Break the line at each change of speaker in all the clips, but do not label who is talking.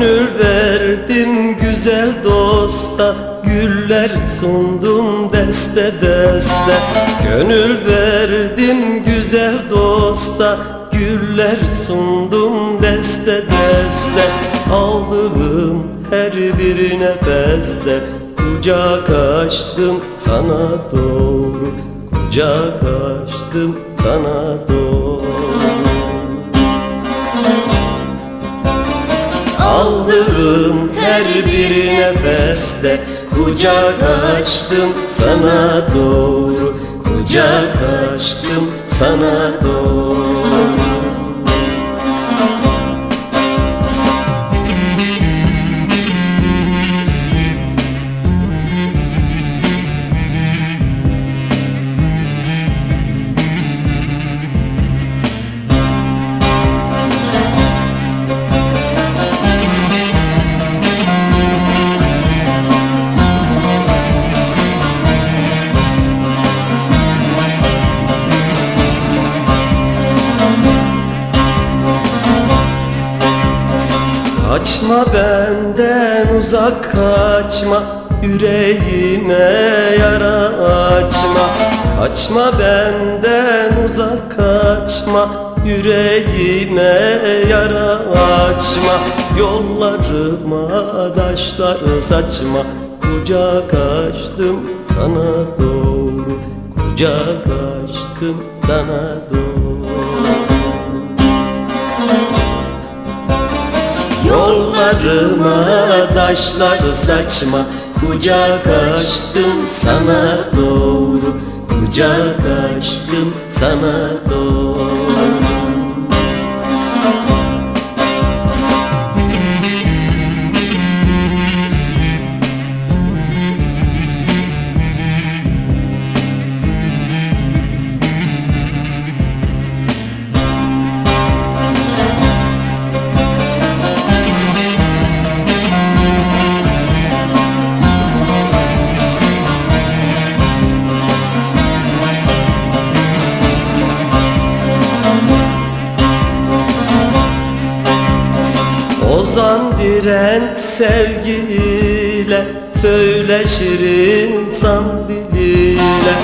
Gönül verdim güzel dosta Güller sundum deste deste. Gönül verdim güzel dosta Güller sundum deste deste. Aldığım her birine beste Kucak açtım sana doğru. Kucak açtım sana doğru Aldığım her bir nefeste Kucak açtım sana doğru. Kucak açtım sana doğru Kaçma benden uzak kaçma Yüreğime yara açma. Kaçma benden uzak kaçma Yüreğime yara açma. Yollarıma taşlar saçma Kucak açtım sana doğru. Kucak açtım sana doğru Yollarıma taşlar saçma Kucak açtım sana doğru. Kucak açtım sana doğru sevgiyle Söyleşir insan diliyle.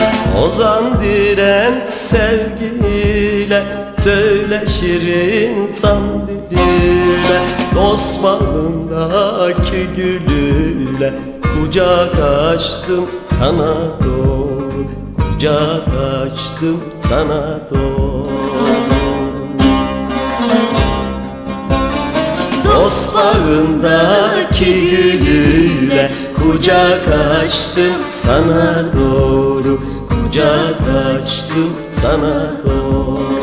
Ozan diren sevgiyle Söyleşir insan diliyle. Dost bağındaki gülüyle Kucak açtım sana doğru. Kucak açtım sana doğru bağındaki gülüyle Kucak açtım sana doğru Kucak açtım sana doğru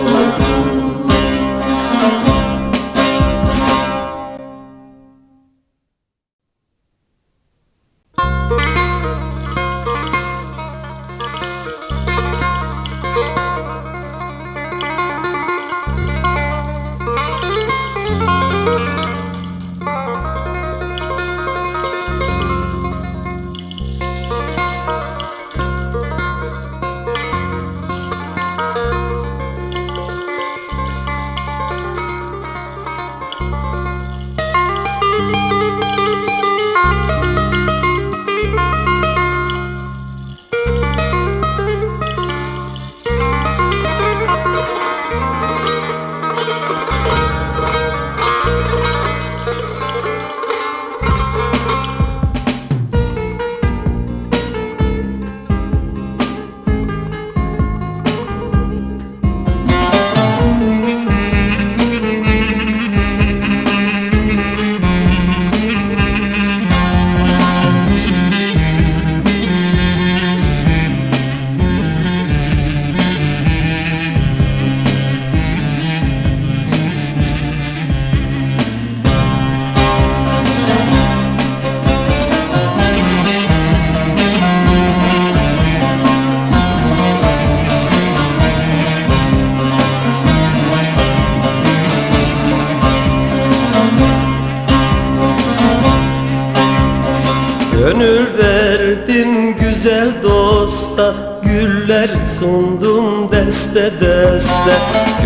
verdim güzel dosta Güller sundum deste deste.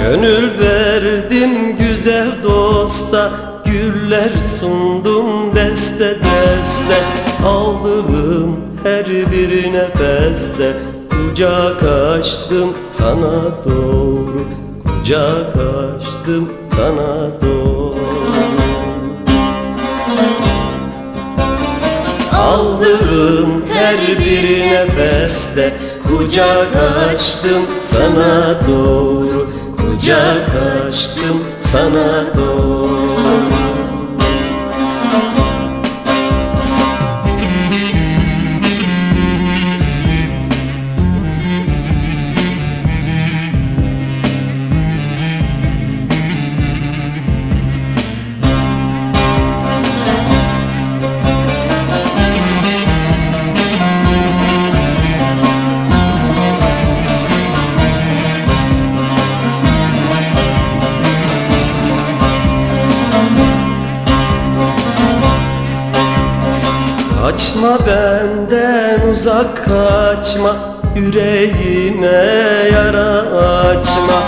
Gönül verdim güzel dosta Güller sundum deste deste. Aldığım her bir nefeste Kucak açtım sana doğru. Kucak açtım sana doğru. Aldığım her bir nefeste. Kucak açtım sana doğru. Kucak açtım sana doğru benden uzak kaçma Yüreğime yara açma.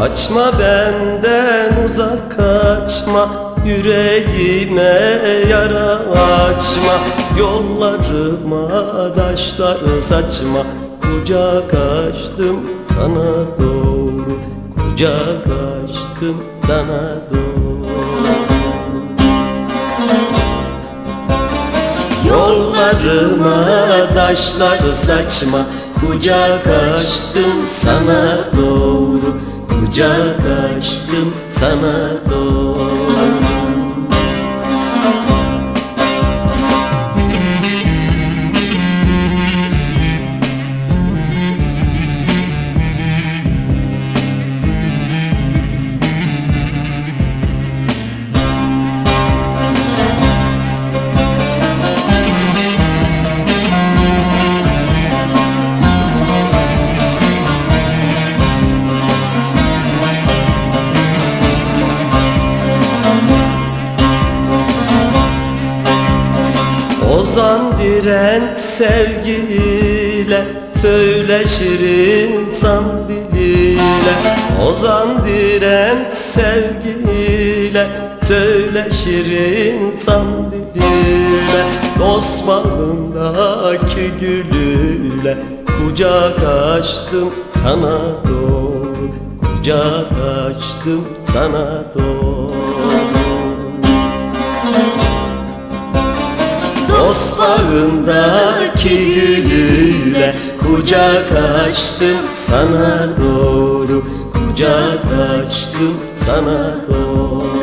Kaçma benden uzak kaçma Yüreğime yara açma. Yollarıma taşlar saçma. Kucak açtım sana doğru Kucak açtım sana doğru Yollarıma taşlar saçma. Kucak açtım sana doğru. Kucak açtım sana doğru Dirent sevgiyle Söyleşir insan diliyle. Ozan dirent sevgiyle Söyleşir insan diliyle. Dost bağındaki gülüyle Kucak açtım sana doğru. Kucak açtım sana doğru Dost bağındaki gülüyle Kucak açtım sana doğru. Kucak açtım sana doğru